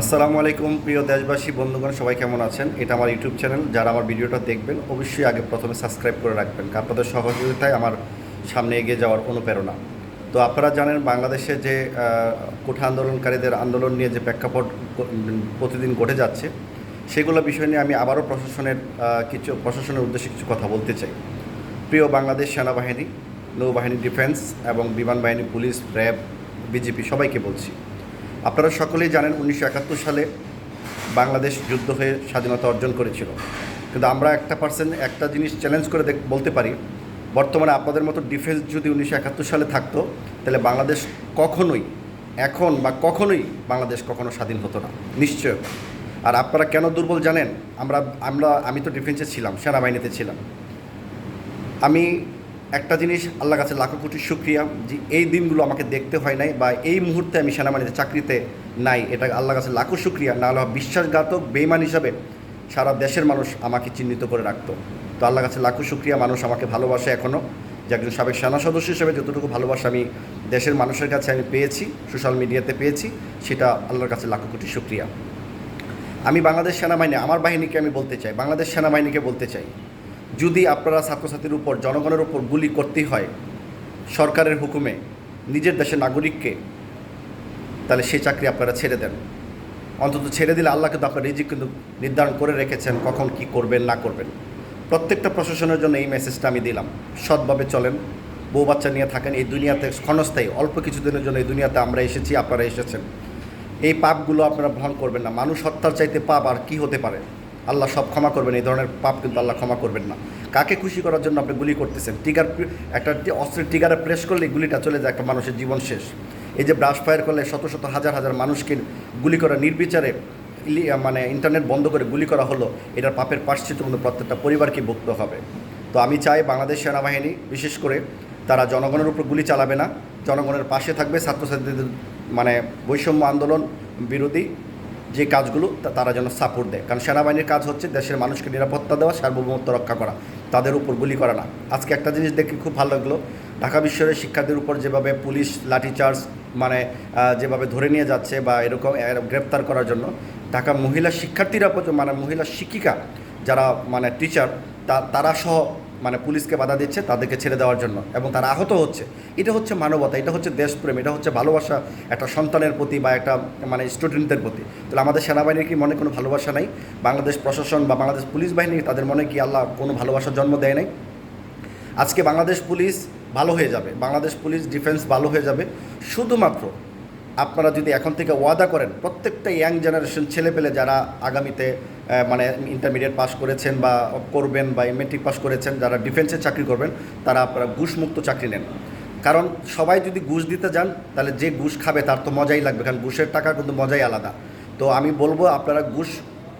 আসসালামু আলাইকুম, প্রিয় দেশবাসী, বন্ধুগণ, সবাই কেমন আছেন? এটা আমার ইউটিউব চ্যানেল। যারা আমার ভিডিওটা দেখবেন, অবশ্যই আগে প্রথমে সাবস্ক্রাইব করে রাখবেন আপনাদের সহযোগিতায় আমার সামনে এগিয়ে যাওয়ার অনুপ্রেরণা। তো আপনারা জানেন, বাংলাদেশে যে কোঠা আন্দোলনকারীদের আন্দোলন নিয়ে যে প্রেক্ষাপট প্রতিদিন ঘটে যাচ্ছে, সেগুলো বিষয় নিয়ে আমি আবারও প্রশাসনের কিছু, প্রশাসনের উদ্দেশ্যে কিছু কথা বলতে চাই। প্রিয় বাংলাদেশ সেনাবাহিনী, নৌবাহিনী ডিফেন্স এবং বিমান বাহিনী, পুলিশ, র্যাব, বিজেপি সবাইকে বলছি আপনারা সকলেই জানেন উনিশশো একাত্তর সালে বাংলাদেশ যুদ্ধ হয়ে স্বাধীনতা অর্জন করেছিল। কিন্তু আমরা একটা পার্সেন্ট একটা জিনিস চ্যালেঞ্জ করে বলতে পারি, বর্তমানে আপনাদের মতো ডিফেন্স যদি উনিশশো একাত্তর সালে থাকতো, তাহলে বাংলাদেশ কখনোই, এখন বা কখনোই বাংলাদেশ কখনো স্বাধীন হতো না নিশ্চয় আর আপনারা কেন দুর্বল জানেন? আমরা আমরা, আমি তো ডিফেন্সে ছিলাম, সেনাবাহিনীতে ছিলাম। আমি একটা জিনিস আল্লাহ কাছে লাখো কোটি শুক্রিয়া যে এই দিনগুলো আমাকে দেখতে হয় নাই বা এই মুহূর্তে আমি সেনাবাহিনীতে চাকরিতে নাই, এটা আল্লাহ কাছে লাখো শুক্রিয়া। না হলে বিশ্বাসঘাতক বেইমান হিসাবে সারা দেশের মানুষ আমাকে চিহ্নিত করে রাখতো। তো আল্লাহ কাছে লাখো শুক্রিয়া, মানুষ আমাকে ভালোবাসে এখনও যে একজন সাবেক সেনা সদস্য হিসেবে যতটুকু ভালোবাসা আমি দেশের মানুষের কাছে আমি পেয়েছি, সোশ্যাল মিডিয়াতে পেয়েছি, সেটা আল্লাহর কাছে লাখো কোটি শুক্রিয়া। আমি বাংলাদেশ সেনাবাহিনী, আমার বাহিনীকে আমি বলতে চাই, বাংলাদেশ সেনাবাহিনীকে বলতে চাই। যদি আপনারা ছাত্রছাত্রীর উপর, জনগণের উপর গুলি করতে হয় সরকারের হুকুমে নিজের দেশের নাগরিককে, তাহলে সেই চাকরি আপনারা ছেড়ে দেন। অন্তত ছেড়ে দিলে আল্লাহ কিন্তু আপনার রিজিক কিন্তু নির্ধারণ করে রেখেছেন কখন কি করবেন, না করবেন। প্রত্যেকটা প্রশাসনের জন্য এই মেসেজটা আমি দিলাম। সৎভাবে চলেন, বউ বাচ্চা নিয়ে থাকেন, এই দুনিয়াতে ক্ষণস্থায়ী, অল্প কিছুদিনের জন্য এই দুনিয়াতে আমরা এসেছি, আপনারা এসেছেন। এই পাপগুলো আপনারা বহন করবেন না। মানুষ হত্যার চাইতে পাপ আর কি হতে পারে? আল্লাহ সব ক্ষমা করবেন, এই ধরনের পাপ কিন্তু আল্লাহ ক্ষমা করবেন না। কাকে খুশি করার জন্য আপনি গুলি করতেছেন? টিগার একটা অস্ত্রের টিগারে প্রেস করলে গুলিটা চলে যায়, একটা মানুষের জীবন শেষ। এই যে ব্রাশ ফায়ার করলে শত শত হাজার হাজার মানুষকে গুলি করা নির্বিচারে মানে ইন্টারনেট বন্ধ করে গুলি করা হলো, এটার পাপের পাশ্চিত্য কিন্তু প্রত্যেকটা পরিবারকে ভুগতে হবে। তো আমি চাই বাংলাদেশ সেনাবাহিনী, বিশেষ করে তারা জনগণের উপর গুলি চালাবে না, জনগণের পাশে থাকবে, ছাত্রছাত্রীদের মানে বৈষম্য আন্দোলন বিরোধী যে কাজগুলো তারা যেন সাপোর্ট দেয়। কারণ সেনাবাহিনীর কাজ হচ্ছে দেশের মানুষকে নিরাপত্তা দেওয়া, সার্বভৌমত্ব রক্ষা করা। তাদের উপর গুলি করা না। আজকে একটা জিনিস দেখে খুব ভালো লাগল। ঢাকা বিশ্ববিদ্যালয়ের শিক্ষার্থীর উপর যেভাবে পুলিশ লাঠিচার্জ মানে যেভাবে ধরে নিয়ে যাচ্ছে বা এরকম এর গ্রেপ্তার করার জন্য, ঢাকা মহিলা শিক্ষার্থীরা মানে মহিলা শিক্ষিকা যারা মানে টিচার তারা সহ মানে পুলিশকে বাধা দিচ্ছে তাদেরকে ছেড়ে দেওয়ার জন্য এবং তারা আহত হচ্ছে। এটা হচ্ছে মানবতা, এটা হচ্ছে দেশপ্রেম, এটা হচ্ছে ভালোবাসা, একটা সন্তানের প্রতি বা একটা মানে স্টুডেন্টদের প্রতি। তাহলে আমাদের সেনাবাহিনীর কি মনে কোনো ভালোবাসা নাই? বাংলাদেশ প্রশাসন বা বাংলাদেশ পুলিশ বাহিনী তাদের মনে কি আল্লাহ কোনো ভালোবাসার জন্ম দেয় নাই? আজকে বাংলাদেশ পুলিশ ভালো হয়ে যাবে, বাংলাদেশ পুলিশ ডিফেন্স ভালো হয়ে যাবে। শুধুমাত্র আপনারা যদি এখন থেকে ওয়াদা করেন, প্রত্যেকটা ইয়াং জেনারেশন ছেলেপেলে যারা আগামীতে মানে ইন্টারমিডিয়েট পাস করেছেন বা করবেন বা মেট্রিক পাস করেছেন, যারা ডিফেন্সে চাকরি করবেন, তারা আপনারা ঘুষমুক্ত চাকরি নেন। কারণ সবাই যদি ঘুষ দিতে যান, তাহলে যে ঘুষ খাবে তার তো মজাই লাগবে, কারণ ঘুষের টাকা কিন্তু মজাই আলাদা। তো আমি বলব, আপনারা ঘুষ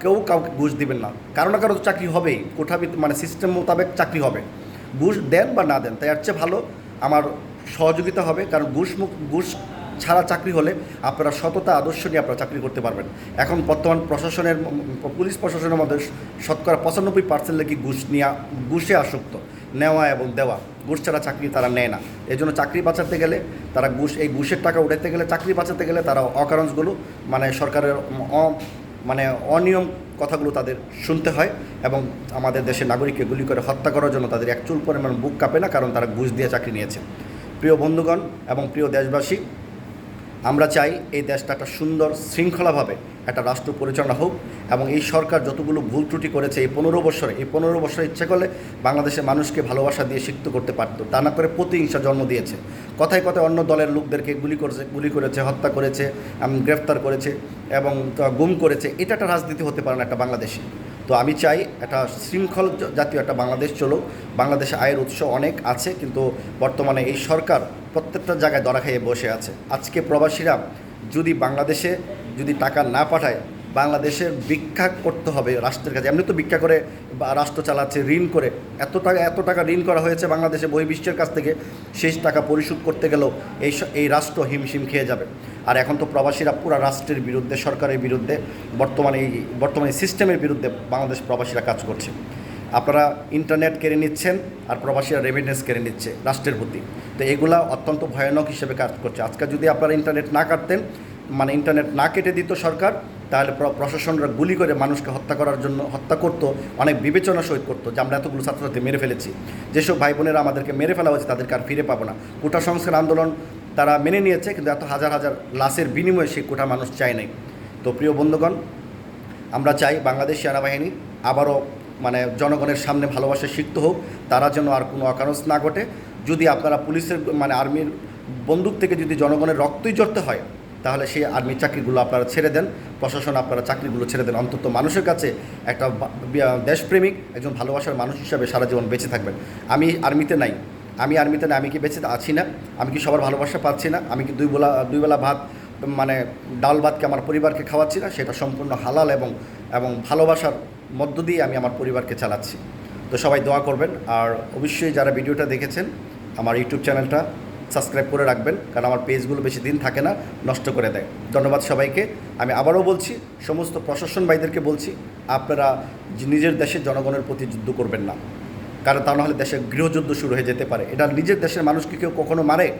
কেউ কাউকে ঘুষ দিবেন না। কারও না কারও তো চাকরি হবেই কোঠা ভিত্তিক মানে সিস্টেম মোতাবেক চাকরি হবে। ঘুষ দেন বা না দেন, তাই এর চেয়ে ভালো আমার সহযোগিতা হবে, কারণ ঘুষ ঘুষ ছাড়া চাকরি হলে আপনারা সততা, আদর্শ নিয়ে আপনারা চাকরি করতে পারবেন। এখন বর্তমান প্রশাসনের পুলিশ প্রশাসনের মধ্যে শতকরা পঁচানব্বই পার্সেন্ট নাকি ঘুষ নিয়ে, ঘুষে আসক্ত। নেওয়া এবং দেওয়া, ঘুষ ছাড়া চাকরি তারা নেয় না। এই জন্য চাকরি বাঁচাতে গেলে তারা ঘুষ, এই ঘুষের টাকা উঠাতে গেলে চাকরি বাঁচাতে গেলে তারা অকারণসগুলো মানে সরকারের মানে অনিয়ম কথাগুলো তাদের শুনতে হয় এবং আমাদের দেশের নাগরিককে গুলি করে হত্যা করার জন্য তাদের একচুল পরিমাণ বুক কাঁপে না, কারণ তারা ঘুষ দিয়ে চাকরি নিয়েছে। প্রিয় বন্ধুগণ এবং প্রিয় দেশবাসী আমরা চাই এই দেশটা একটা সুন্দর, শৃঙ্খলাভাবে একটা রাষ্ট্র পরিচালনা হোক এবং এই সরকার যতগুলো ভুল ত্রুটি করেছে এই পনেরো বছরে, এই পনেরো বছরে ইচ্ছে করলে বাংলাদেশের মানুষকে ভালোবাসা দিয়ে শিক্ষিত করতে পারত। তা না করে প্রতিহিংসা জন্ম দিয়েছে। কথায় কথায় অন্য দলের লোকদেরকে গুলি করেছে গুলি করেছে, হত্যা করেছে গ্রেফতার করেছে এবং গুম করেছে। এটা একটা রাজনীতি হতে পারে না একটা বাংলাদেশে। তো আমি চাই একটা শৃঙ্খল জাতীয় একটা বাংলাদেশ চলুক। বাংলাদেশে আয়ের উৎস অনেক আছে, কিন্তু বর্তমানে এই সরকার প্রত্যেকটা জায়গায় দরা খাইয়ে বসে আছে। আজকে প্রবাসীরা যদি বাংলাদেশে যদি টাকা না পাঠায় বাংলাদেশের ভিক্ষা করতে হবে রাষ্ট্রের কাছে। এমনি তো ভিক্ষা করে রাষ্ট্র চালাচ্ছে, ঋণ করে। এত টাকা এত টাকা ঋণ করা হয়েছে বাংলাদেশে বহির্বিশ্বের কাছ থেকে। শেষ টাকা পরিশোধ করতে গেলেও এই এই রাষ্ট্র হিমশিম খেয়ে যাবে। আর এখন তো প্রবাসীরা পুরো রাষ্ট্রের বিরুদ্ধে, সরকারের বিরুদ্ধে, বর্তমানে এই বর্তমানে সিস্টেমের বিরুদ্ধে বাংলাদেশ প্রবাসীরা কাজ করছে। আপনারা ইন্টারনেট কেড়ে নিচ্ছেন আর প্রবাসীরা রেমিটেন্স কেড়ে নিচ্ছে রাষ্ট্রের প্রতি। তো এগুলা অত্যন্ত ভয়ানক হিসেবে কাজ করছে। আজকে যদি আপনারা ইন্টারনেট না কাটতেন মানে ইন্টারনেট না কেটে দিত সরকার তাহলে প্রশাসনরা গুলি করে মানুষকে হত্যা করার জন্য হত্যা করতো, অনেক বিবেচনা সহিত করতো যে আমরা এতগুলো ছাত্রছাত্রী মেরে ফেলেছি। যেসব ভাই বোনেরা আমাদেরকে মেরে ফেলা হয়েছে তাদেরকে আর ফিরে পাবো না। কোটা সংস্কার আন্দোলন তারা মেনে নিয়েছে, কিন্তু এত হাজার হাজার লাশের বিনিময়ে সেই কোটা মানুষ চায় নাই। তো প্রিয় বন্ধুগণ, আমরা চাই বাংলাদেশ সেনাবাহিনী আবারও মানে জনগণের সামনে ভালোবাসা শিখতে হোক, তারা যেন আর কোনো অকারণ না ঘটে। যদি আপনারা পুলিশের মানে আর্মির বন্দুক থেকে যদি জনগণের রক্তই জড়তে হয় তাহলে সেই আর্মির চাকরিগুলো আপনারা ছেড়ে দেন, প্রশাসন আপনারা চাকরিগুলো ছেড়ে দেন। অন্তত মানুষের কাছে একটা দেশপ্রেমিক একজন ভালোবাসার মানুষ হিসাবে সারা জীবন বেঁচে থাকবেন। আমি আর্মিতে নাই। আমি আর্মিতে না আমি কি বেঁচে আছি না? আমি কি সবার ভালোবাসা পাচ্ছি না? আমি কি দুই বেলা দুই বেলা ভাত মানে ডাল ভাতকে আমার পরিবারকে খাওয়াচ্ছি না? সেটা সম্পূর্ণ হালাল এবং এবং ভালোবাসার মধ্য দিয়ে আমি আমার পরিবারকে চালাচ্ছি। তো সবাই দোয়া করবেন। আর অবশ্যই যারা ভিডিওটা দেখেছেন, আমার ইউটিউব চ্যানেলটা সাবস্ক্রাইব করে রাখবেন, কারণ আমার পেজগুলো বেশি দিন থাকে না, নষ্ট করে দেয়। ধন্যবাদ সবাইকে। আমি আবারও বলছি, সমস্ত প্রশাসন ভাইদেরকে বলছি, আপনারা নিজের দেশের জনগণের প্রতি যুদ্ধ করবেন না। কারণ তা নাহলে দেশে গৃহযুদ্ধ শুরু হয়ে যেতে পারে। এটা নিজের দেশের মানুষকে কেউ কখনো মারে।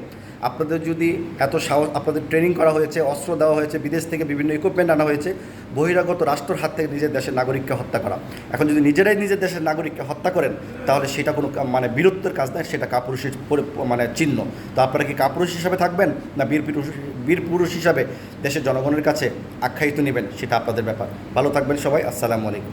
আপনাদের যদি এত সাহস, আপনাদের ট্রেনিং করা হয়েছে, অস্ত্র দেওয়া হয়েছে, বিদেশ থেকে বিভিন্ন ইকুইপমেন্ট আনা হয়েছে, বহিরাগত রাষ্ট্রের হাত থেকে নিজের দেশের নাগরিককে হত্যা করা। এখন যদি নিজেরাই নিজের দেশের নাগরিককে হত্যা করেন, তাহলে সেটা কোনো মানে বীরত্বের কাজ নয়, সেটা কাপুরুষের পরি- মানে চিহ্ন। তো আপনারা কি কাপুরুষ হিসাবে থাকবেন, না বীর বীর পুরুষ হিসাবে দেশের জনগণের কাছে আখ্যায়িত নেবেন, সেটা আপনাদের ব্যাপার। ভালো থাকবেন সবাই, আসসালামু আলাইকুম।